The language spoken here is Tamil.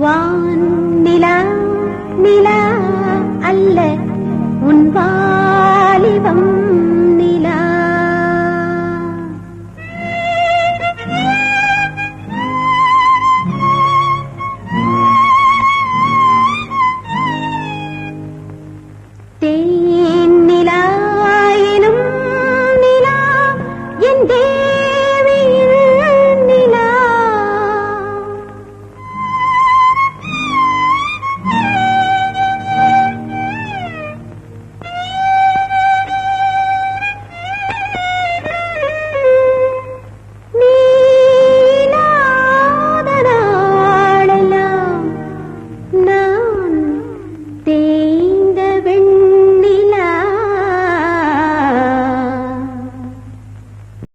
வான் நிலா நிலா அல்ல உன் வாலிபம் நிலா. தேன் நிலா எனும் நிலா என் தேன்